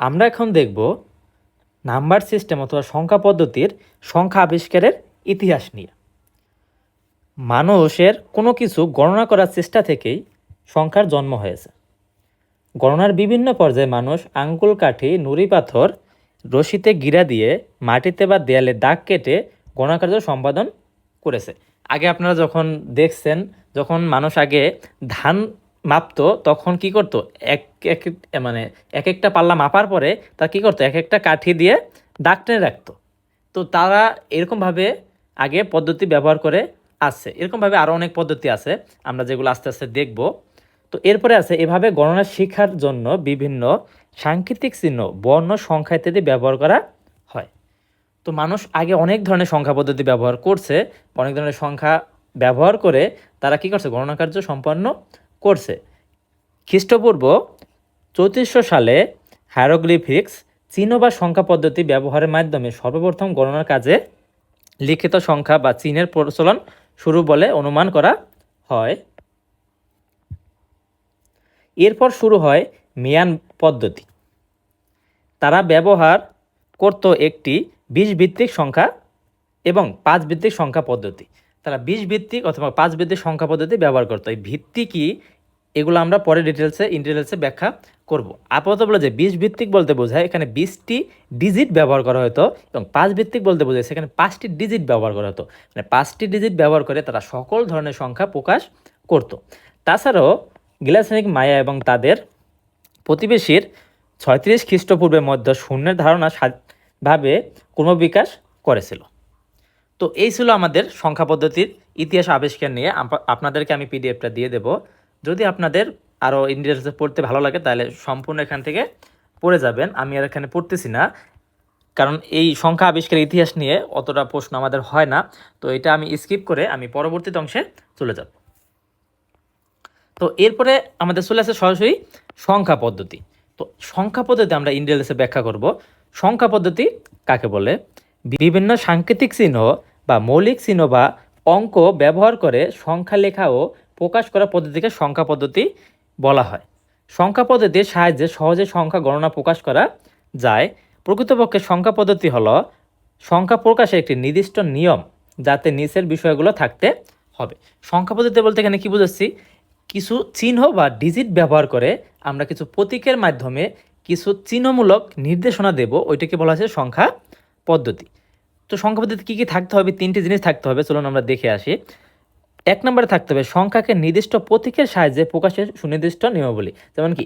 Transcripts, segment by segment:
আমরা এখন দেখব নাম্বার সিস্টেম অথবা সংখ্যা পদ্ধতির সংখ্যা আবিষ্কারের ইতিহাস নিয়ে। মানুষের কোনো কিছু গণনা করার চেষ্টা থেকেই সংখ্যার জন্ম হয়েছে। গণনার বিভিন্ন পর্যায়ে মানুষ আঙ্গুল, কাঠি, নুড়ি, পাথর, রশিতে গিরা দিয়ে মাটিতে বা দেয়ালে দাগ কেটে গণনা কার্য সম্পাদন করেছে। আগে আপনারা যখন দেখছেন, যখন মানুষ আগে ধান মাপতো, তখন কি করতো? এক এক মানে এক একটা পাল্লা মাপার পরে তার কি করতো? এক একটা কাঠি দিয়ে দাগ টেনে রাখতো। তো তারা এরকমভাবে আগে পদ্ধতি ব্যবহার করে আসছে এরকমভাবে আরও অনেক পদ্ধতি আছে। আমরা যেগুলো আস্তে আস্তে দেখব। তো এরপরে আছে, এভাবে গণনা শিক্ষার জন্য বিভিন্ন সাংকেতিক চিহ্ন, বর্ণ, সংখ্যা ইত্যাদি ব্যবহার করা হয়। তো মানুষ আগে অনেক ধরনের সংখ্যা পদ্ধতি ব্যবহার করছে। অনেক ধরনের সংখ্যা ব্যবহার করে তারা কি করছে? গণনা কার্য সম্পন্ন করছে। খ্রিস্টপূর্ব চৌত্রিশশো সালে হায়ারোগ্লিফিক্স চিহ্ন বা সংখ্যা পদ্ধতি ব্যবহারের মাধ্যমে সর্বপ্রথম গণনার কাজে লিখিত সংখ্যা বা চিহ্নের প্রচলন শুরু বলে অনুমান করা হয়। এরপর শুরু হয় মিয়ান পদ্ধতি। তারা ব্যবহার করত একটি বিশ ভিত্তিক সংখ্যা এবং পাঁচ ভিত্তিক সংখ্যা পদ্ধতি। তারা বিশ ভিত্তিক অথবা পাঁচ ভিত্তিক সংখ্যা পদ্ধতি ব্যবহার করতো। এই ভিত্তি কি? এগুলো আমরা পরে ডিটেলসে ইন ডিটেলসে ব্যাখ্যা করব। আপাতত বলে যে বিশ ভিত্তিক বলতে বোঝায়, এখানে বিশটি ডিজিট ব্যবহার করা হতো এবং পাঁচ ভিত্তিক বলতে বোঝায়, সেখানে পাঁচটি ডিজিট ব্যবহার করা হতো। মানে পাঁচটি ডিজিট ব্যবহার করে তারা সকল ধরনের সংখ্যা প্রকাশ করত। তাছাড়াও গ্লাসেনিক মায়া এবং তাদের প্রতিবেশীর ছয়ত্রিশ খ্রিস্টপূর্বের মধ্যে শূন্যের ধারণা ভাবে ক্রমবিকাশ করেছিল। তো এই ছিল আমাদের সংখ্যা পদ্ধতির ইতিহাস আবিষ্কার নিয়ে আপনাদেরকে আমি পিডিএফটা দিয়ে দেব। যদি আপনাদের আরও ইন্ডিয়াসে পড়তে ভালো লাগে, তাহলে সম্পূর্ণ এখান থেকে পড়ে যাবেন। আমি আর এখানে পড়তেছি না, কারণ এই সংখ্যা আবিষ্কারের ইতিহাস নিয়ে অতটা প্রশ্ন আমাদের হয় না। তো এটা আমি স্কিপ করে আমি পরবর্তীতে অংশে চলে যাব। তো এরপরে আমাদের চলে আসে সরাসরি সংখ্যা পদ্ধতি। তো সংখ্যা পদ্ধতি আমরা ইন্ডিয়াসে ব্যাখ্যা করব। সংখ্যা পদ্ধতি কাকে বলে? বিভিন্ন সাংকেতিক চিহ্ন বা মৌলিক চিহ্ন বা অঙ্ক ব্যবহার করে সংখ্যা লেখা ও প্রকাশ করা পদ্ধতিকে সংখ্যা পদ্ধতি বলা হয়। সংখ্যা পদ্ধতির সাহায্যে সহজে সংখ্যা গণনা প্রকাশ করা যায়। প্রকৃতপক্ষে সংখ্যা পদ্ধতি হলো সংখ্যা প্রকাশের একটি নির্দিষ্ট নিয়ম যাতে নিচের বিষয়গুলো থাকতে হবে। সংখ্যা পদ্ধতি বলতে এখানে কি বুঝাচ্ছি? কিছু চিহ্ন বা ডিজিট ব্যবহার করে আমরা কিছু প্রতীকের মাধ্যমে কিছু চিহ্নমূলক নির্দেশনা দেব, ওইটাকে বলা হচ্ছে সংখ্যা পদ্ধতি। তো সংখ্যা পদ্ধতি কী কী থাকতে হবে? তিনটি জিনিস থাকতে হবে, চলুন আমরা দেখে আসি। এক নম্বরে থাকতে হবে সংখ্যাকে নির্দিষ্ট প্রতীকের সাহায্যে প্রকাশের সুনির্দিষ্ট নিয়মাবলী। যেমন কি,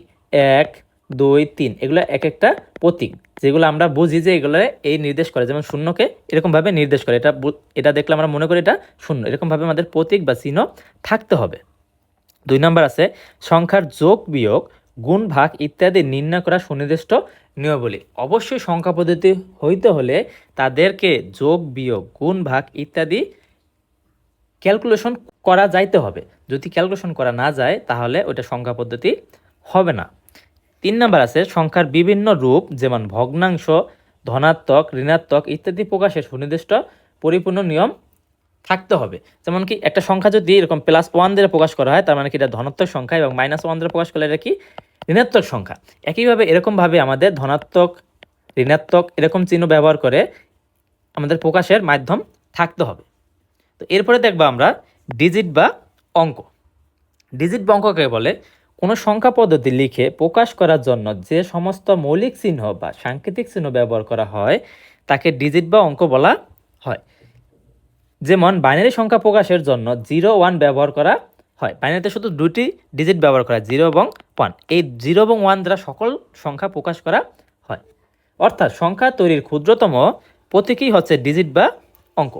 এক, দুই, তিন, এগুলো এক একটা প্রতীক। যেগুলো আমরা বুঝি যে এগুলো এই নির্দেশ করে। যেমন শূন্যকে এরকমভাবে নির্দেশ করে। এটা এটা দেখলে আমরা মনে করি এটা শূন্য। এরকমভাবে আমাদের প্রতীক বা চিহ্ন থাকতে হবে। দুই নম্বর আছে, সংখ্যার যোগ, বিয়োগ, গুণ, ভাগ ইত্যাদি নির্ণয় করা সুনির্দিষ্ট নিয়মাবলী। অবশ্যই সংখ্যা পদ্ধতি হইতে হলে তাদেরকে যোগ, বিয়োগ, গুণ, ভাগ ইত্যাদি ক্যালকুলেশন করা যাইতে হবে। যদি ক্যালকুলেশন করা না যায়, তাহলে ওটা সংখ্যা পদ্ধতি হবে না। তিন নম্বর আছে, সংখ্যার বিভিন্ন রূপ, যেমন ভগ্নাংশ, ধনাত্মক, ঋণাত্মক ইত্যাদি প্রকাশের সুনির্দিষ্ট পরিপূর্ণ নিয়ম থাকতে হবে। যেমন কি, একটা সংখ্যা যদি এরকম প্লাস ওয়ান দিয়ে প্রকাশ করা হয়, তার মানে কি এটা ধনাত্মক সংখ্যা এবং মাইনাস ওয়ান দিয়ে প্রকাশ করলে এটা কি? ঋণাত্মক সংখ্যা। একইভাবে এরকমভাবে আমাদের ধনাত্মক, ঋণাত্মক এরকম চিহ্ন ব্যবহার করে আমাদের প্রকাশের মাধ্যম থাকতে হবে। তো এরপরে দেখব আমরা ডিজিট বা অঙ্ক। ডিজিট বা অঙ্ককে বলে কোনো সংখ্যা পদ্ধতি লিখে প্রকাশ করার জন্য যে সমস্ত মৌলিক চিহ্ন বা সাংকেতিক চিহ্ন ব্যবহার করা হয়, তাকে ডিজিট বা অঙ্ক বলা হয়। যেমন বাইনারি সংখ্যা প্রকাশের জন্য জিরো ওয়ান ব্যবহার করা হয়। বাইনারিতে শুধু দুটি ডিজিট ব্যবহার করা জিরো এবং ওয়ান এই জিরো এবং ওয়ান দ্বারা সকল সংখ্যা প্রকাশ করা হয়। অর্থাৎ সংখ্যা তৈরির ক্ষুদ্রতম প্রতীকই হচ্ছে ডিজিট বা অঙ্ক।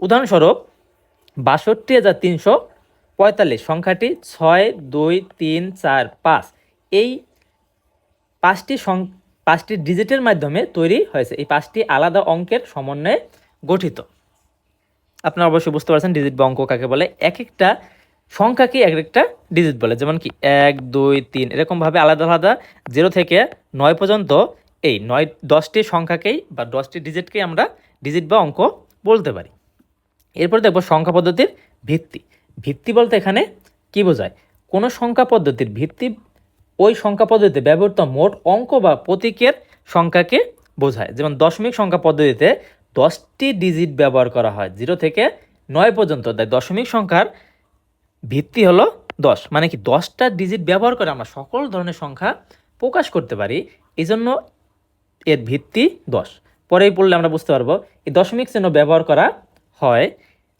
উদাহরণস্বরূপ, বাষট্টি হাজার তিনশো পঁয়তাল্লিশ, সংখ্যাটি ছয়, দুই, তিন, চার, পাঁচ। এই পাঁচটি সং, পাঁচটি ডিজিটের মাধ্যমে তৈরি হয়েছে। এই পাঁচটি আলাদা অঙ্কের সমন্বয়ে গঠিত। আপনারা অবশ্যই বুঝতে পারছেন ডিজিট বা অঙ্ক কাকে বলে। এক একটা সংখ্যাকে এক একটা ডিজিট বলে। যেমন কি, এক, দুই, তিন, এরকমভাবে আলাদা আলাদা, জিরো থেকে নয় পর্যন্ত এই নয়, দশটি সংখ্যাকেই বা দশটি ডিজিটকেই আমরা ডিজিট বা অঙ্ক বলতে পারি। এরপর দেখব সংখ্যা পদ্ধতির ভিত্তি। ভিত্তি বলতে এখানে কি বোঝায়? কোনো সংখ্যা পদ্ধতির ভিত্তি ওই সংখ্যা পদ্ধতিতে ব্যবহৃত মোট অঙ্ক বা প্রতীকের সংখ্যাকে বোঝায়। যেমন দশমিক সংখ্যা পদ্ধতিতে দশটি ডিজিট ব্যবহার করা হয় জিরো থেকে নয় পর্যন্ত। তাই দশমিক সংখ্যার ভিত্তি হলো দশ। মানে কি দশটা ডিজিট ব্যবহার করে আমরা সকল ধরনের সংখ্যা প্রকাশ করতে পারি এই জন্য এর ভিত্তি দশ। পরেই পড়লে আমরা বুঝতে পারব, এই দশমিক চিহ্ন ব্যবহার করা হয়,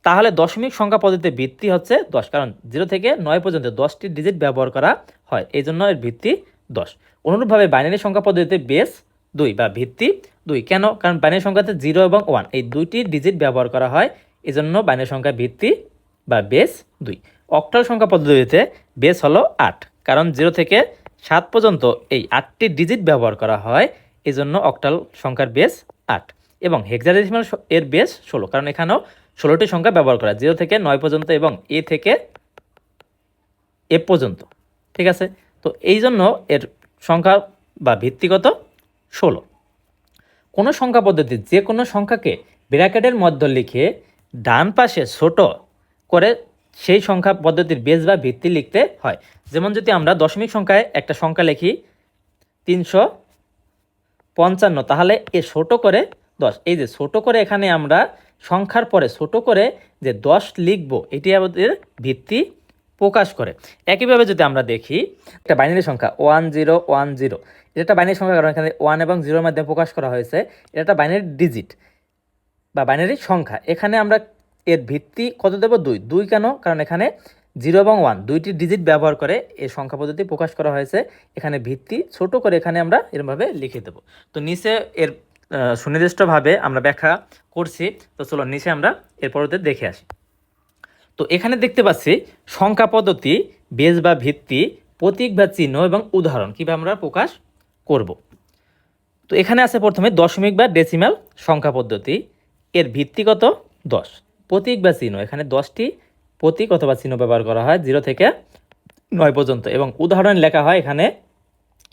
তাহলে দশমিক সংখ্যা পদ্ধতিতে ভিত্তি হচ্ছে দশ, কারণ জিরো থেকে নয় পর্যন্ত দশটি ডিজিট ব্যবহার করা হয়, এই জন্য এর ভিত্তি দশ। অনুরূপভাবে বাইনারি সংখ্যা পদ্ধতিতে বেস দুই বা ভিত্তি দুই, কেন? কারণ বাইনারি সংখ্যাতে জিরো এবং ওয়ান এই দুইটি ডিজিট ব্যবহার করা হয়, এই জন্য বাইনারি সংখ্যা ভিত্তি বা বেস দুই। অক্টাল সংখ্যা পদ্ধতিতে বেস হলো আট, কারণ জিরো থেকে সাত পর্যন্ত এই আটটি ডিজিট ব্যবহার করা হয়, এই জন্য অক্টাল সংখ্যার বেস আট। এবং হেক্সাডেসিমাল এর বেস ষোলো, কারণ এখানেও ষোলোটি সংখ্যা ব্যবহার করা জিরো থেকে নয় পর্যন্ত এবং এ থেকে এ পর্যন্ত, ঠিক আছে? তো এই জন্য এর সংখ্যা বা ভিত্তিগত ষোলো। কোনো সংখ্যা পদ্ধতি, যে কোনো সংখ্যাকে ব্র্যাকেটের মধ্যে লিখে ডান পাশে ছোট করে সেই সংখ্যা পদ্ধতির বেস বা ভিত্তি লিখতে হয়। যেমন যদি আমরা দশমিক সংখ্যায় একটা সংখ্যা লিখি তিনশো পঞ্চান্ন, তাহলে এ ছোট করে দশ। এই যে ছোট করে এখানে আমরা সংখ্যার পরে ছোট করে যে দশ লিখব, এটি আমাদের ভিত্তি প্রকাশ করে। একইভাবে যদি আমরা দেখি, একটা বাইনারি সংখ্যা ওয়ান জিরো ওয়ান জিরো এটা একটা বাইনারি সংখ্যা, কারণ এখানে ওয়ান এবং জিরোর মাধ্যমে প্রকাশ করা হয়েছে। এটা একটা বাইনারি ডিজিট বা বাইনারি সংখ্যা। এখানে আমরা এর ভিত্তি কত দেব? দুই। দুই কেন? কারণ এখানে জিরো এবং ওয়ান দুইটি ডিজিট ব্যবহার করে এই সংখ্যা পদ্ধতি প্রকাশ করা হয়েছে। এখানে ভিত্তি ছোট করে এখানে আমরা এরমভাবে লিখে দেব। তো নিচে এর সুনির্দিষ্টভাবে আমরা ব্যাখ্যা করছি। তো চলো নিচে আমরা এর পরবর্তীতে দেখে আসি। তো এখানে দেখতে পাচ্ছি সংখ্যা পদ্ধতি বেজ বা ভিত্তি, প্রতীক বা চিহ্ন এবং উদাহরণ কীভাবে আমরা প্রকাশ করব। তো এখানে আছে প্রথমে দশমিক বা ডেসিমাল সংখ্যা পদ্ধতি, এর ভিত্তিগত দশ। প্রতীক বা চিহ্ন, এখানে দশটি প্রতীক অথবা চিহ্ন ব্যবহার করা হয়, জিরো থেকে নয় পর্যন্ত। এবং উদাহরণ লেখা হয় এখানে,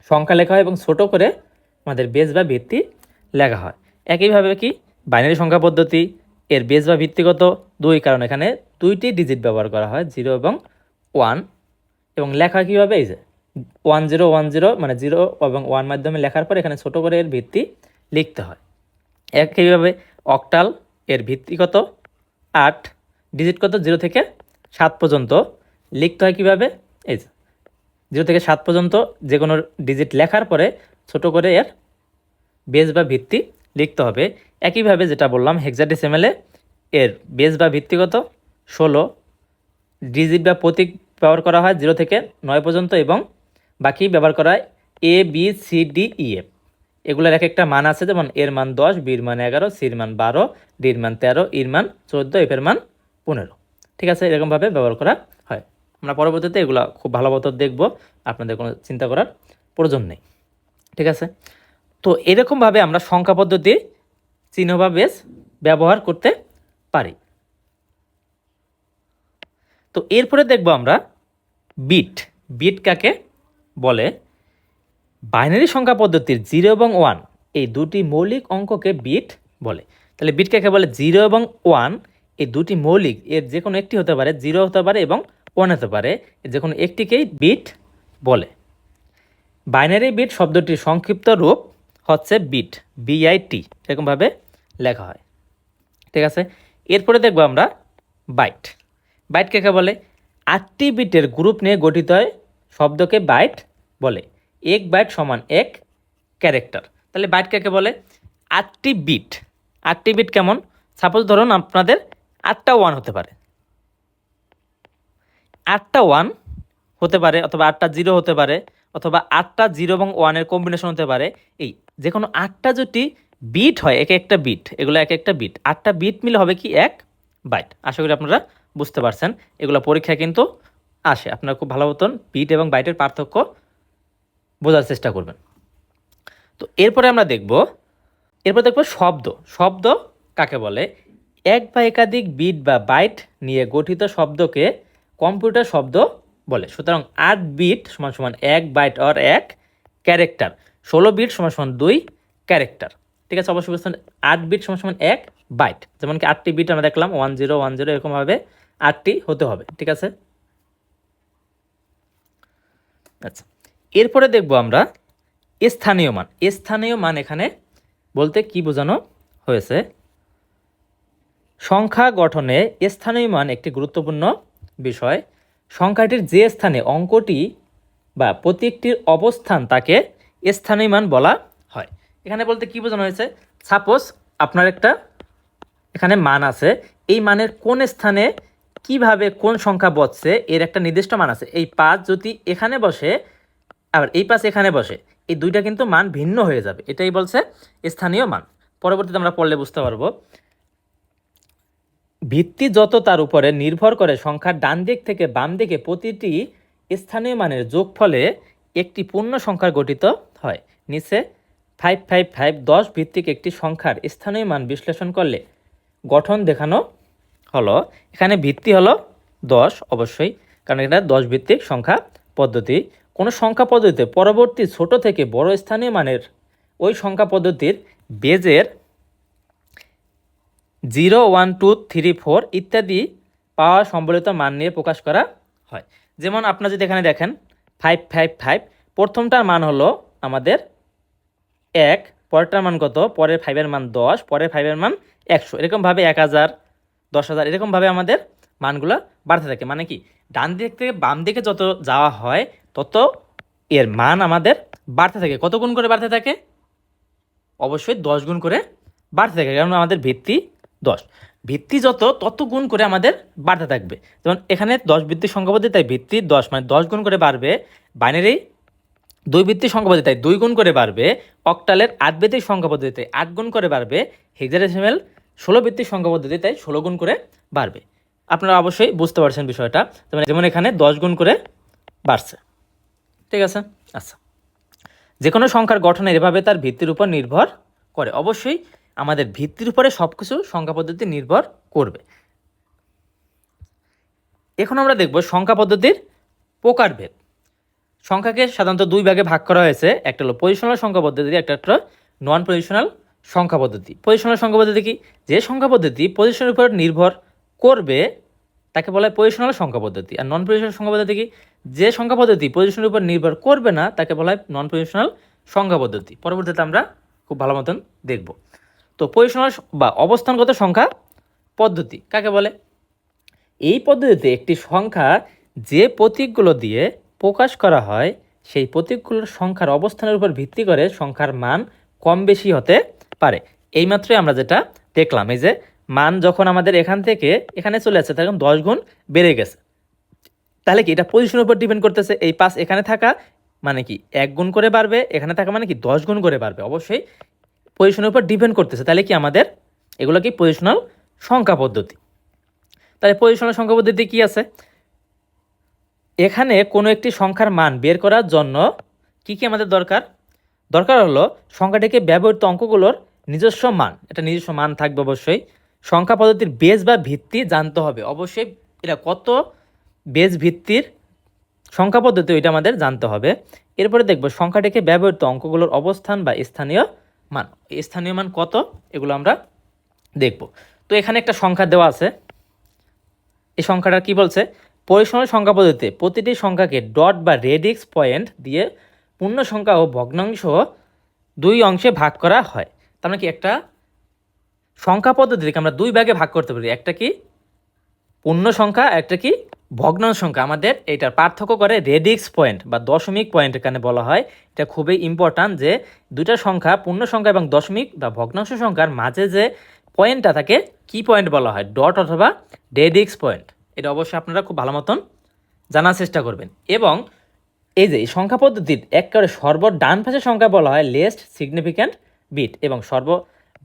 সংখ্যা লেখা হয় এবং ছোট করে আমাদের বেজ বা ভিত্তি লেখা হয়। একইভাবে কি? বাইনারি সংখ্যা পদ্ধতি, এর বেজ বা ভিত্তিগত দুই, কারণ এখানে দুইটি ডিজিট ব্যবহার করা হয় জিরো এবং ওয়ান এবং লেখা কীভাবে? এই যে ওয়ান জিরো ওয়ান জিরো মানে জিরো এবং ওয়ান মাধ্যমে লেখার পর এখানে ছোটো করে এর ভিত্তি লিখতে হয়। একইভাবে অক্টাল এর ভিত্তিগত আট ডিজিট কত? জিরো থেকে সাত পর্যন্ত লিখতে হয় কীভাবে? এই জিরো থেকে সাত পর্যন্ত যে কোনো ডিজিট লেখার পরে ছোট করে এর বেজ বা ভিত্তি লিখতে হবে। একইভাবে যেটা বললাম হেক্সাডেসিমেলে এর বেজ বা ভিত্তিগত ষোলো। ডিজিট বা প্রতীক ব্যবহার করা হয় জিরো থেকে নয় পর্যন্ত এবং বাকি ব্যবহার করা হয় A B C D E F এগুলোর এক একটা মান আছে, যেমন এর মান দশ বির মান এগারো সির মান বারো ডির মান তেরো ইর মান চোদ্দ এফের মান পনেরো। ঠিক আছে, এরকমভাবে ব্যবহার করা হয়। আমরা পরবর্তীতে এগুলো খুব ভালো মতো দেখব, আপনাদের কোনো চিন্তা করার প্রয়োজন নেই। ঠিক আছে? তো এরকমভাবে আমরা সংখ্যা পদ্ধতি চিহ্ন বা ব্যবহার করতে পারি। তো এরপরে দেখব আমরা বিট বিট কাকে বলে? বাইনারি সংখ্যা পদ্ধতির জিরো এবং ওয়ান এই দুটি মৌলিক অঙ্ককে বিট বলে। তাহলে বিট কাকে বলে? জিরো এবং ওয়ান এই দুটি মৌলিক এর যে কোনো একটি হতে পারে জিরো হতে পারে এবং ওয়ান হতে পারে যে কোনো একটিকেই বিট বলে। বাইনারি বিট শব্দটির সংক্ষিপ্ত রূপ হচ্ছে বিট বিআইটি এরকমভাবে লেখা হয়। ঠিক আছে? এরপরে দেখব আমরা বাইট বাইট কাকে বলে? আটটি বিটের গ্রুপ নিয়ে গঠিত হয়, শব্দকে বাইট বলে। এক বাইট সমান এক ক্যারেক্টার তাহলে বাইট কাকে বলে? আটটি বিট আটটি বিট কেমন? সাপোজ ধরুন আপনাদের আটটা ওয়ান হতে পারে। আটটা ওয়ান হতে পারে, অথবা আটটা জিরো হতে পারে। অথবা আটটা জিরো এবং ওয়ানের কম্বিনেশন হতে পারে। এই যে কোনো আটটা যদি বিট হয়, এক একটা বিট এগুলো এক একটা বিট আটটা বিট মিলে হবে কি এক বাইট আশা করি আপনারা বুঝতে পারছেন। এগুলো পরীক্ষা কিন্তু আসে। আপনারা খুব ভালো মতন বিট এবং বাইটের পার্থক্য বোঝার চেষ্টা করবেন। তো এরপরে আমরা দেখব, এরপর দেখব শব্দ। শব্দ কাকে বলে? এক বা একাধিক বিট বা বাইট নিয়ে গঠিত শব্দকে কম্পিউটার শব্দ বলে। সুতরাং আট বিট সমান সমান এক বাইট অর এক ক্যারেক্টার ষোলো বিট সমান সমান দুই ক্যারেক্টার ঠিক আছে, অবশ্যই বুঝতে আট বিট সমান সমান এক বাইট যেমন কি আটটি বিট আমরা দেখলাম ওয়ান জিরো ওয়ান জিরো এরকমভাবে আটটি হতে হবে। ঠিক আছে? আচ্ছা এরপরে দেখব আমরা স্থানীয় মান। স্থানীয় মান এখানে বলতে কি বোঝানো হয়েছে? সংখ্যা গঠনে স্থানীয় মান একটি গুরুত্বপূর্ণ বিষয়। সংখ্যাটির যে স্থানে অঙ্কটি বা প্রতীকটির অবস্থান তাকে স্থানীয় মান বলা হয়। এখানে বলতে কি বোঝানো হয়েছে? সাপোজ আপনার একটা এখানে মান আছে। এই মানের কোন স্থানে কীভাবে কোন সংখ্যা বসছে এর একটা নির্দিষ্ট মান আছে। এই পাঁচ যদি এখানে বসে, আবার এই পাঁচ এখানে বসে, এই দুইটা কিন্তু মান ভিন্ন হয়ে যাবে। এটাই বলছে স্থানীয় মান। পরবর্তীতে আমরা পড়লে বুঝতে পারব। ভিত্তি যত তার উপরে নির্ভর করে সংখ্যার ডান দিক থেকে বাম দিকে প্রতিটি স্থানীয় মানের যোগফলে একটি পূর্ণ সংখ্যা গঠিত হয়। নিচে ফাইভ ফাইভ ফাইভ দশ ভিত্তিক একটি সংখ্যার স্থানীয় মান বিশ্লেষণ করলে গঠন দেখানো হলো। এখানে ভিত্তি হলো দশ, অবশ্যই, কারণ এটা দশ ভিত্তিক সংখ্যা পদ্ধতি। কোনো সংখ্যা পদ্ধতিতে পরবর্তী ছোট থেকে বড় স্থানীয় মানের ওই সংখ্যা পদ্ধতির বেজের zero one two three four ইত্যাদি পাওয়া সম্বলিত মান নিয়ে প্রকাশ করা হয়। যেমন আপনারা যদি এখানে দেখেন ফাইভ ফাইভ ফাইভ প্রথমটার মান হলো আমাদের এক, পরেরটার মান কত? পরের ফাইভের মান দশ, পরের ফাইভের মান একশো। এরকমভাবে এক হাজার, দশ হাজার, এরকমভাবে আমাদের মানগুলো বাড়তে থাকে। মানে কি? ডান দিক থেকে বাম দিকে যত যাওয়া হয়, তত এর মান আমাদের বাড়তে থাকে। কত গুণ করে বাড়তে থাকে? অবশ্যই দশ গুণ করে বাড়তে থাকে। কারণ আমাদের ভিত্তি দশ। ভিত্তি যত, তত গুণ করে আমাদের বাড়তে থাকবে। যেমন এখানে দশ ভিত্তির সংখ্যা পদ্ধতি, তাই ভিত্তি দশ মানে দশ গুণ করে বাড়বে বাইনারি দুই ভিত্তিক সংখ্যা পদ্ধতি, তাই দুই গুণ করে বাড়বে অক্টালের আট ভিত্তিক সংখ্যা পদ্ধতিতে আট গুণ করে বাড়বে হেক্সাডেসিমেল ষোলো ভিত্তিক সংখ্যা পদ্ধতি, তাই ষোলো গুণ করে বাড়বে। আপনারা অবশ্যই বুঝতে পারছেন বিষয়টা। যেমন যেমন এখানে দশ গুণ করে বাড়ছে। ঠিক আছে? আচ্ছা। যে কোনো সংখ্যার গঠন এভাবে তার ভিত্তির উপর নির্ভর করে। অবশ্যই আমাদের ভিত্তির উপরে সব কিছু সংখ্যা পদ্ধতি নির্ভর করবে। এখন আমরা দেখব সংখ্যা পদ্ধতির প্রকারভেদ। সংখ্যাকে সাধারণত দুই ভাগে ভাগ করা হয়েছে। একটা হলো পজিশনাল সংখ্যা পদ্ধতি, একটা হলো নন পজিশনাল সংখ্যা পদ্ধতি। পজিশনাল সংখ্যা পদ্ধতি কি? যে সংখ্যা পদ্ধতি পজিশনের উপর নির্ভর করবে, তাকে বলা হয় পজিশনাল সংখ্যা পদ্ধতি। আর নন পজিশনাল সংখ্যা পদ্ধতি কি? যে সংখ্যা পদ্ধতি পজিশনের উপর নির্ভর করবে না, তাকে বলা হয় নন পজিশনাল সংখ্যা পদ্ধতি। পরবর্তীতে আমরা খুব ভালো মতন দেখব। তো পজিশনাল বা অবস্থানগত সংখ্যা পদ্ধতি, কাকে বলে? এই পদ্ধতিতে একটি সংখ্যা যে প্রতীকগুলো দিয়ে প্রকাশ করা হয়, সেই প্রতীকগুলোর সংখ্যার অবস্থানের উপর ভিত্তি করে সংখ্যার মান কম বেশি হতে পারে। এইমাত্রই আমরা যেটা দেখলাম, এই যে মান যখন আমাদের এখান থেকে এখানে চলে আসছে তখন দশ গুণ বেড়ে গেছে। তাহলে কি এটা পজিশনের উপর ডিপেন্ড করতেছে? এই পাস এখানে থাকা মানে কি এক গুণ করে বাড়বে, এখানে থাকা মানে কি দশ গুণ করে বাড়বে। অবশ্যই পজিশনের উপর ডিপেন্ড করতেছে, তাহলে কি আমাদের এগুলো কি পজিশনাল সংখ্যা পদ্ধতি। তাহলে পজিশনাল সংখ্যা পদ্ধতি কী আছে? এখানে কোনো একটি সংখ্যার মান বের করার জন্য কি কি আমাদের দরকার? দরকার হলো সংখ্যাটিকে ব্যবহৃত অঙ্কগুলোর নিজস্ব মান, এটা নিজস্ব মান থাকবে অবশ্যই। সংখ্যা পদ্ধতির বেজ বা ভিত্তি জানতে হবে, অবশ্যই এটা কত বেজ ভিত্তির সংখ্যা পদ্ধতি, ওইটা আমাদের জানতে হবে। এরপরে দেখব সংখ্যাটিকে ব্যবহৃত অঙ্কগুলোর অবস্থান বা স্থানীয় মান, স্থানীয় মান কত? এগুলো আমরা দেখব। তো এখানে একটা সংখ্যা দেওয়া আছে। এই সংখ্যাটা কি বলছে? পরিসংখ্যান সংখ্যা পদ্ধতিতে প্রতিটি সংখ্যাকে ডট বা রেডিক্স পয়েন্ট দিয়ে পূর্ণ সংখ্যা ও ভগ্নাংশ দুই অংশে ভাগ করা হয়। তার মানে কি একটা সংখ্যা পদ্ধতিকে আমরা দুই ভাগে ভাগ করতে পারি। একটা কি? পূর্ণ সংখ্যা, একটা কি? ভগ্নাংশ সংখ্যা আমাদের এটার পার্থক্য করে রেডিক্স পয়েন্ট বা দশমিক পয়েন্ট এখানে বলা হয়। এটা খুবই ইম্পর্ট্যান্ট যে দুটা সংখ্যা, পূর্ণ সংখ্যা এবং দশমিক বা ভগ্নাংশ সংখ্যার মাঝে যে পয়েন্টটা থাকে, কি পয়েন্ট বলা হয়? ডট অথবা রেডিক্স পয়েন্ট। এটা অবশ্যই আপনারা খুব ভালো মতন জানার চেষ্টা করবেন। এবং এই যে সংখ্যা পদ্ধতির একেবারে সর্ব ডান পাশের সংখ্যা বলা হয় লেস্ট সিগনিফিক্যান্ট বিট এবং সর্ব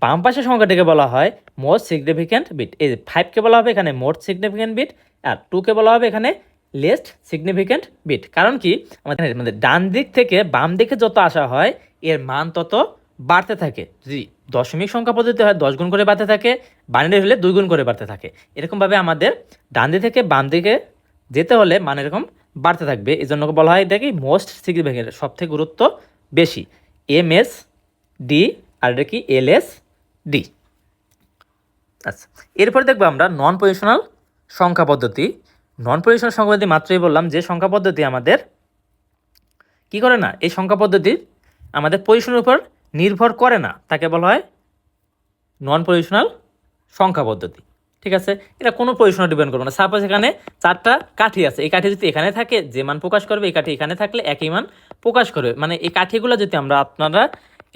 বাম পাশের সংখ্যাটিকে বলা হয় মোস্ট সিগনিফিক্যান্ট বিট এই যে ফাইভকে বলা হবে এখানে মোস্ট সিগনিফিক্যান্ট বিট আর টুকে বলা হবে এখানে লেস্ট সিগনিফিক্যান্ট বিট কারণ কি? আমাদের মানে ডান দিক থেকে বাম দিকে যত আসা হয়, এর মান তত বাড়তে থাকে। যদি দশমিক সংখ্যা পদ্ধতি হয়, দশ গুণ করে বাড়তে থাকে বাইনারি হলে দুই গুণ করে বাড়তে থাকে। এরকমভাবে আমাদের ডান দিক থেকে বাম দিকে যেতে হলে মান এরকম বাড়তে থাকবে। এই জন্য বলা হয় এটা কি? মোস্ট সিগনিফিক্যান্ট সব থেকে গুরুত্ব বেশি। এম এস ডি, আর এটা কি? L S D. আচ্ছা এরপর দেখব আমরা নন পজিশনাল সংখ্যা পদ্ধতি। নন পজিশনাল সংখ্যা মাত্রই বললাম যে সংখ্যা পদ্ধতি আমাদের কি করে না? এই সংখ্যা পদ্ধতি আমাদের পজিশনের উপর নির্ভর করে না। তাকে বলা হয় নন পজিশনাল সংখ্যা পদ্ধতি। ঠিক আছে? এটা কোনো পজিশনে ডিপেন্ড করবে না। সাপোজ এখানে চারটা কাঠি আছে। এই কাঠি যদি এখানে থাকে, যে মান প্রকাশ করবে, এই কাঠি এখানে থাকলে একই মান প্রকাশ করবে। মানে এই কাঠিগুলো যদি আমরা আপনারা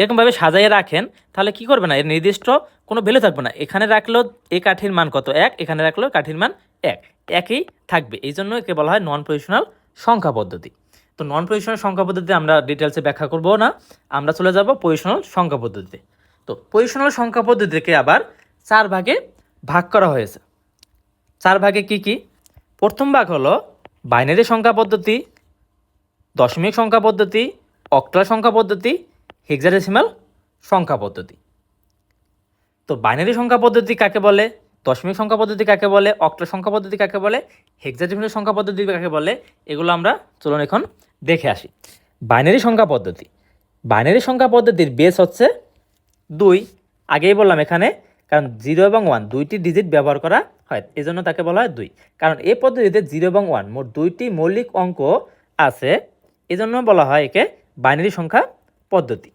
এরকমভাবে সাজাইয়ে রাখেন, তাহলে কি করবে না? এর নির্দিষ্ট কোনো ভ্যালু থাকবে না। এখানে রাখলেও এই কাঠির মান কত? এক। এখানে রাখলেও কাঠির মান এক। একই থাকবে। এই জন্য একে বলা হয় নন পজিশনাল সংখ্যা পদ্ধতি। তো নন পজিশনাল সংখ্যা পদ্ধতি আমরা ডিটেলসে ব্যাখ্যা করব না। আমরা চলে যাব পজিশনাল সংখ্যা পদ্ধতিতে। তো পজিশনাল সংখ্যা পদ্ধতিকে আবার চার ভাগে ভাগ করা হয়েছে। চার ভাগে কি কি? প্রথম ভাগ হলো বাইনারি সংখ্যা পদ্ধতি, দশমিক সংখ্যা পদ্ধতি, অক্টাল সংখ্যা পদ্ধতি হেক্সাডেসিমাল সংখ্যা পদ্ধতি। তো বাইনারি সংখ্যা পদ্ধতি কাকে বলে? দশমিক সংখ্যা পদ্ধতি কাকে বলে? অক্টাল সংখ্যা পদ্ধতি কাকে বলে? হেক্সাডেসিমাল সংখ্যা পদ্ধতি কাকে বলে? এগুলো আমরা চলুন এখন দেখে আসি। বাইনারি সংখ্যা পদ্ধতি। বাইনারি সংখ্যা পদ্ধতির বেস হচ্ছে দুই। আগেই বললাম এখানে, কারণ জিরো এবং ওয়ান দুইটি ডিজিট ব্যবহার করা হয়, এজন্য তাকে বলা হয় দুই। কারণ এই পদ্ধতিতে জিরো এবং ওয়ান মোট দুইটি মৌলিক অঙ্ক আছে, এজন্য বলা হয় একে বাইনারি সংখ্যা পদ্ধতি।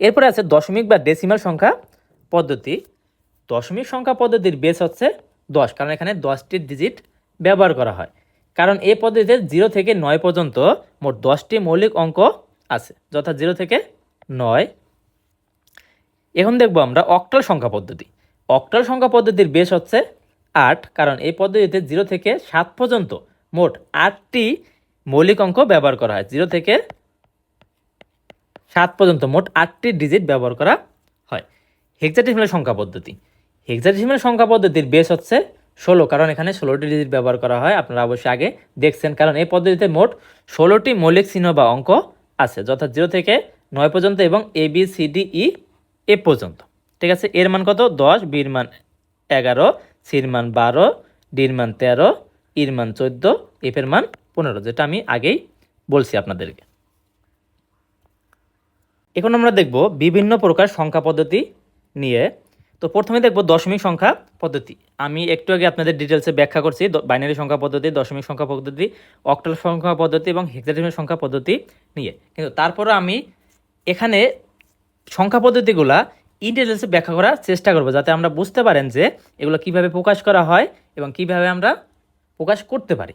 এরপরে আছে দশমিক বা ডেসিমাল সংখ্যা পদ্ধতি। দশমিক সংখ্যা পদ্ধতির বেস হচ্ছে দশ, কারণ এখানে দশটি ডিজিট ব্যবহার করা হয়। কারণ এই পদ্ধতিতে জিরো থেকে নয় পর্যন্ত মোট দশটি মৌলিক অঙ্ক আছে, যথা জিরো থেকে নয়। এখন দেখব আমরা অক্টাল সংখ্যা পদ্ধতি। অক্টাল সংখ্যা পদ্ধতির বেশ হচ্ছে আট, কারণ এই পদ্ধতিতে জিরো থেকে সাত পর্যন্ত মোট আটটি মৌলিক অঙ্ক ব্যবহার করা হয়। জিরো থেকে সাত পর্যন্ত মোট আটটি ডিজিট ব্যবহার করা হয়। হেক্সাডেসিমাল সংখ্যা পদ্ধতি। হেক্সাডেসিমাল সংখ্যা পদ্ধতির বেশ হচ্ছে ষোলো, কারণ এখানে ষোলোটি ডিজিট ব্যবহার করা হয়। আপনারা অবশ্যই আগে দেখছেন, কারণ এই পদ্ধতিতে মোট ষোলোটি মৌলিক চিহ্ন বা অঙ্ক আছে, যথা জিরো থেকে নয় পর্যন্ত এবং A B C D E এ পর্যন্ত। ঠিক আছে? এর মান কত? দশ বির মান এগারো সির মান বারো ডির মান তেরো ইর মান চোদ্দ এফের মান পনেরো, যেটা আমি আগেই বলছি আপনাদেরকে। এখন আমরা দেখব বিভিন্ন প্রকার সংখ্যা পদ্ধতি নিয়ে। তো প্রথমে দেখব দশমিক সংখ্যা পদ্ধতি। আমি একটু আগে আপনাদের ডিটেলসে ব্যাখ্যা করছি বাইনারি সংখ্যা পদ্ধতি, দশমিক সংখ্যা পদ্ধতি, অক্টাল সংখ্যা পদ্ধতি এবং হেক্সাডেসিমাল সংখ্যা পদ্ধতি নিয়ে। কিন্তু তারপরে আমি এখানে সংখ্যা পদ্ধতিগুলা ডিটেলসে ব্যাখ্যা করার চেষ্টা করব, যাতে আমরা বুঝতে পারেন যে এগুলো কীভাবে প্রকাশ করা হয় এবং কীভাবে আমরা প্রকাশ করতে পারি।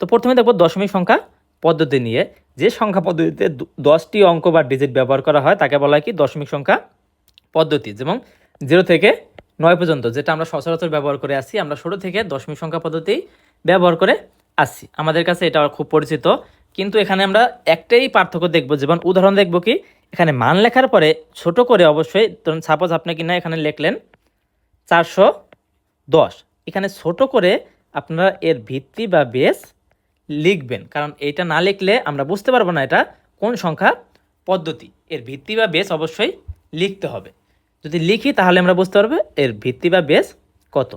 তো প্রথমে দেখব দশমিক সংখ্যা পদ্ধতি নিয়ে যে সংখ্যা পদ্ধতিতে দশটি অঙ্ক বা ডিজিট ব্যবহার করা হয়, তাকে বলা হয় কি? দশমিক সংখ্যা পদ্ধতি। যেমন জিরো থেকে নয় পর্যন্ত, যেটা আমরা সচরাচর ব্যবহার করে আসছি আমরা ষোলো থেকে দশমিক সংখ্যা পদ্ধতি ব্যবহার করে আসছি আমাদের কাছে এটা খুব পরিচিত, কিন্তু এখানে আমরা একটাই পার্থক্য দেখব। যেমন উদাহরণ দেখব কি? এখানে মান লেখার পরে ছোট করে অবশ্যই, ধরুন সাপোজ আপনি কিনা এখানে লিখলেন চারশো দশ। এখানে ছোট করে আপনারা এর ভিত্তি বা বেস লিখবেন। কারণ এটা না লিখলে আমরা বুঝতে পারব না এটা কোন সংখ্যা পদ্ধতি। এর ভিত্তি বা বেস অবশ্যই লিখতে হবে। যদি লিখি তাহলে আমরা বুঝতে পারব এর ভিত্তি বা বেস কত।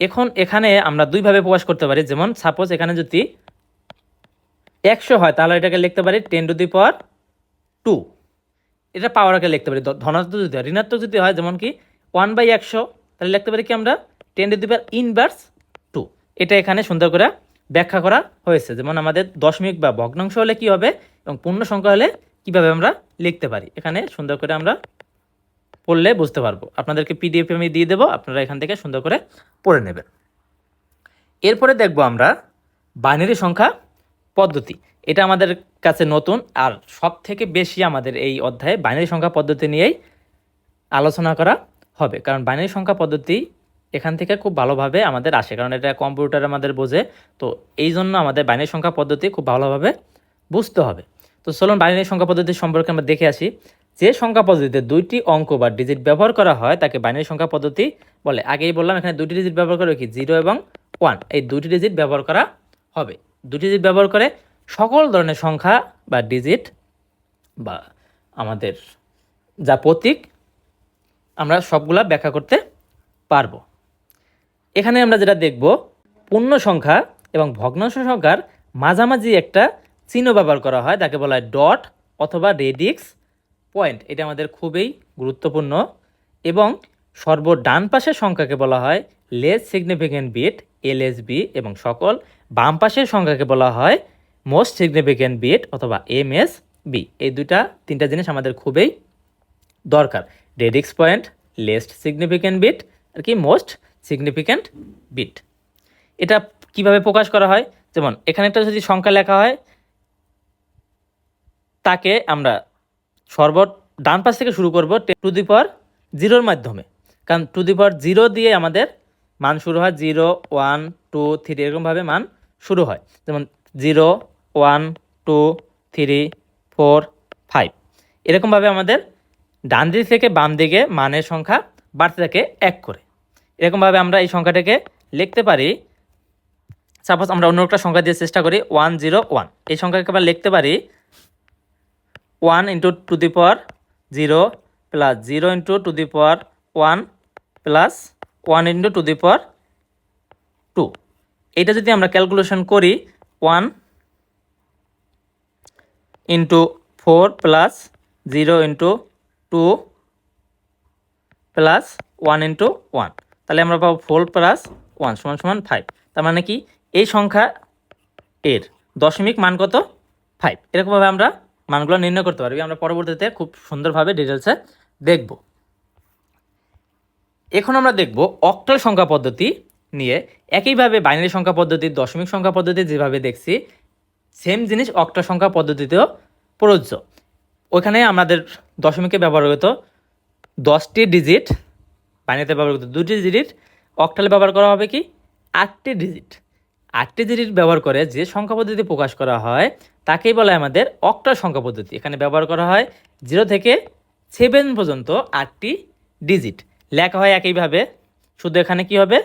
এখন এখানে আমরা দুইভাবে প্রকাশ করতে পারি। যেমন সাপোজ এখানে যদি একশো হয় তাহলে এটাকে লিখতে পারি ten to the power two এটা পাওয়ারকে লিখতে পারি। ধনাত্মক যদি হয়, ঋণাত্মক যদি হয়, যেমন কি ওয়ান বাই একশো, তাহলে লিখতে পারি কি আমরা ten to the power inverse two এটা এখানে সুন্দর করে ব্যাখ্যা করা হয়েছে। যেমন আমাদের দশমিক বা ভগ্নাংশ হলে কি হবে এবং পূর্ণ সংখ্যা হলে কীভাবে আমরা লিখতে পারি? এখানে সুন্দর করে আমরা পড়লে বুঝতে পারব। আপনাদেরকে পিডিএফ আমি দিয়ে দেবো, আপনারা এখান থেকে সুন্দর করে পড়ে নেবেন। এরপরে দেখব আমরা বাইনারি সংখ্যা পদ্ধতি। এটা আমাদের কাছে নতুন আর সব থেকে বেশি আমাদের এই অধ্যায়ে বাইনারি সংখ্যা পদ্ধতি নিয়েই আলোচনা করা হবে। কারণ বাইনারি সংখ্যা পদ্ধতি এখান থেকে খুব ভালোভাবে আমাদের আসে, কারণ এটা কম্পিউটার আমাদের বোঝে। তো এই জন্য আমাদের বাইনারি সংখ্যা পদ্ধতি খুব ভালোভাবে বুঝতে হবে। তো চলুন বাইনারি সংখ্যা পদ্ধতি সম্পর্কে আমরা দেখে আসি। যে সংখ্যা পদ্ধতিতে দুইটি অঙ্ক বা ডিজিট ব্যবহার করা হয়, তাকে বাইনারি সংখ্যা পদ্ধতি বলে। আগেই বললাম, এখানে দুটি ডিজিট ব্যবহার করে কি? জিরো এবং ওয়ান এই দুটি ডিজিট ব্যবহার করা হবে। দুটি ডিজিট ব্যবহার করে সকল ধরনের সংখ্যা বা ডিজিট বা আমাদের যা প্রতীক, আমরা সবগুলা ব্যাখ্যা করতে পারব। এখানে আমরা যেটা দেখব, পূর্ণ সংখ্যা এবং ভগ্নাংশ সংখ্যার মাঝামাঝি একটা চিহ্ন ব্যবহার করা হয় তাকে বলা হয় ডট অথবা রেডিক্স পয়েন্ট। এটা আমাদের খুবই গুরুত্বপূর্ণ এবং সর্ব ডান পাশের সংখ্যাকে বলা হয় লেস সিগনিফিকেন্ট বিট এলএসবি এবং সকল বাম পাশের সংখ্যাকে বলা হয় মোস্ট সিগনিফিক্যান্ট বিট অথবা এম এস বি এই দুইটা, তিনটা জিনিস আমাদের খুবই দরকার। Radix point least significant bit আর কি মোস্ট সিগনিফিক্যান্ট বিট এটা কীভাবে প্রকাশ করা হয়? যেমন, এখানে একটা যদি সংখ্যা লেখা হয়, তাকে আমরা সর্ব ডান পাশ থেকে শুরু করব টু দি পাওয়ার জিরোর মাধ্যমে। কারণ টু দি পাওয়ার জিরো দিয়ে আমাদের মান শুরু হয় জিরো, ওয়ান, টু, থ্রি এরকমভাবে মান শুরু হয়। যেমন, zero, one, two, three, four, five. এরকমভাবে আমাদের ডান দিক থেকে বাম দিকে মানের সংখ্যা বাড়তে থাকে এক করে। এরকমভাবে আমরা এই সংখ্যাটাকে লিখতে পারি। সাপোজ আমরা অন্য একটা সংখ্যা দিয়ে চেষ্টা করি ওয়ান জিরো ওয়ান এই সংখ্যাকে আমরা লিখতে পারি one into two the power zero plus zero into two the power one plus one into two the power two এটা যদি আমরা ক্যালকুলেশন করি one into four plus zero into two plus one into one তাহলে আমরা পাবো four plus one সমান সমান five তার মানে কি? এই সংখ্যা এর দশমিক মান কত? ফাইভ এরকমভাবে আমরা মানগুলো নির্ণয় করতে পারবি। আমরা পরবর্তীতে খুব সুন্দরভাবে ডিটেলসে দেখব। এখন আমরা দেখব অক্টাল সংখ্যা পদ্ধতি নিয়ে একইভাবে বাইনারি সংখ্যা পদ্ধতি, দশমিক সংখ্যা পদ্ধতি যেভাবে দেখছি সেম জিনিস অক্টাল সংখ্যা পদ্ধতিতেও প্রযোজ্য। ওখানে আমাদের দশমিকে ব্যবহার হতো দশটি ডিজিট বাইনারিতে করতে দুটি ডিজিট অক্টালে ব্যবহার করা হবে কি? আটটি ডিজিট। আটটি ডিজিট ব্যবহার করে যে সংখ্যা পদ্ধতি প্রকাশ করা হয়, তাকেই বলা হয় আমাদের অক্টাল সংখ্যা পদ্ধতি। এখানে ব্যবহার করা হয় জিরো থেকে সেভেন পর্যন্ত আটটি ডিজিট। লেখা হয় একইভাবে। শুধু এখানে কি হবে?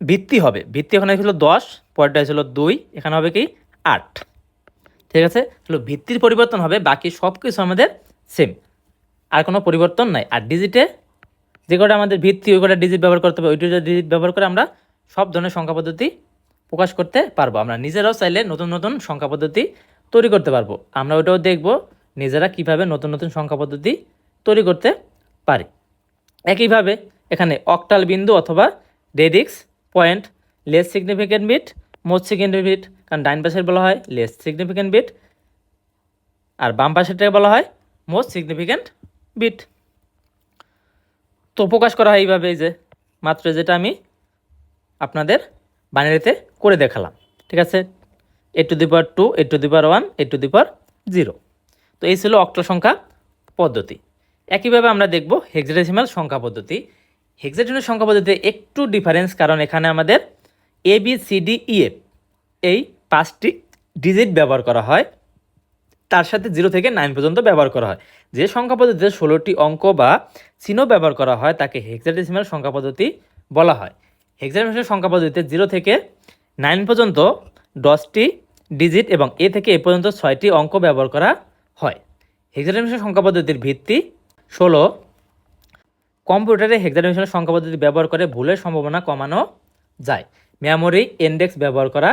ভিত্তি হবে। ভিত্তি এখানে ছিল দশ, পরেরটা ছিল দুই, এখানে হবে কি? আট। ঠিক আছে? তাহলে ভিত্তির পরিবর্তন হবে, বাকি সব কিছু আমাদের সেম আর কোনো পরিবর্তন নাই। আর ডিজিটে যে কটা আমাদের ভিত্তি, ওই কটা ডিজিট ব্যবহার করতে হবে ওই ডিজিট ব্যবহার করে আমরা সব ধরনের সংখ্যা পদ্ধতি প্রকাশ করতে পারব। আমরা নিজেরাও চাইলে নতুন নতুন সংখ্যা পদ্ধতি তৈরি করতে পারব। আমরা ওটাও দেখব নিজেরা কীভাবে নতুন নতুন সংখ্যা পদ্ধতি তৈরি করতে পারি। একইভাবে এখানে অক্টাল বিন্দু অথবা radix point less significant bit most significant bit কারণ ডাইন পাশের বলা হয় লেস সিগনিফিক্যান্ট বিট আর বাম পাশেরটাকে বলা হয় মোস্ট সিগনিফিক্যান্ট বিট তো প্রকাশ করা হয় এইভাবে যে, মাত্র যেটা আমি আপনাদের বাইনারিতে করে দেখালাম, ঠিক আছে? A to the power two A to the power one A to the power zero তো এই ছিল অক্ট সংখ্যা পদ্ধতি। একইভাবে আমরা দেখব হেক্সাডেসিমাল সংখ্যা পদ্ধতি। হেক্সাডেসিমাল সংখ্যা পদ্ধতিতে একটু ডিফারেন্স কারণ এখানে আমাদের A B C D E F এই পাঁচটি ডিজিট ব্যবহার করা হয়। তার সাথে জিরো থেকে নাইন পর্যন্ত ব্যবহার করা হয়। যে সংখ্যা পদ্ধতিতে ষোলোটি অঙ্ক বা চিহ্ন ব্যবহার করা হয়, তাকে হেক্সাডেসিমাল সংখ্যা পদ্ধতি বলা হয়। হেক্সাডেসিমাল সংখ্যা পদ্ধতিতে জিরো থেকে নাইন পর্যন্ত দশটি ডিজিট এবং এ থেকে এ পর্যন্ত ছয়টি অঙ্ক ব্যবহার করা হয়। হেক্সাডেসিমাল সংখ্যা পদ্ধতির ভিত্তি ষোলো। কম্পিউটারে হেক্সাডেসিমাল সংখ্যা পদ্ধতি ব্যবহার করে ভুলের সম্ভাবনা কমানো যায়। মেমোরি ইন্ডেক্স ব্যবহার করা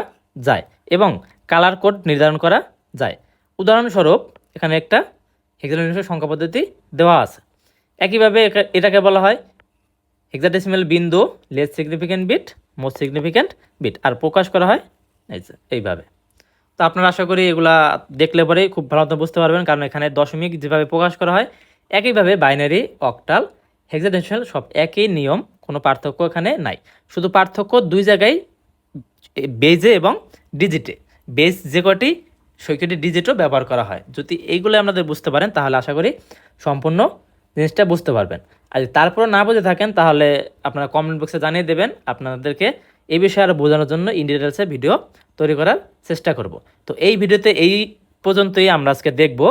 যায় এবং কালার কোড নির্ধারণ করা যায়। উদাহরণস্বরূপ, এখানে একটা হেক্সাডেসিমাল সংখ্যা পদ্ধতি দেওয়া আছে। একইভাবে এটাকে বলা হয় হেক্সাডেসিমাল বিন্দু less significant bit most significant bit আর প্রকাশ করা হয় এইভাবে। তো আপনারা আশা করি এগুলা দেখলে পরেই খুব ভালো বুঝতে পারবেন, কারণ এখানে দশমিক যেভাবে প্রকাশ করা হয়, একইভাবে বাইনারি অক্টাল হেক্সাডেসিমাল সব একই নিয়ম, কোনো পার্থক্য এখানে নাই। শুধু পার্থক্য দুই জায়গায় বেজে এবং ডিজিটে বেজ যে কটি সৈকটি ডিজিটও ব্যবহার করা হয়। যদি এইগুলো আপনাদের বুঝতে পারেন, তাহলে আশা করি সম্পূর্ণ জিনিসটা বুঝতে পারবেন। আর তারপরে না বুঝে থাকেন, তাহলে আপনারা কমেন্ট বক্সে জানিয়ে দেবেন। আপনাদেরকে এই বিষয়ে আরও বোঝানোর জন্য ইন ভিডিও তৈরি করার চেষ্টা করব। তো এই ভিডিওতে এই পর্যন্তই আমরা আজকে দেখব।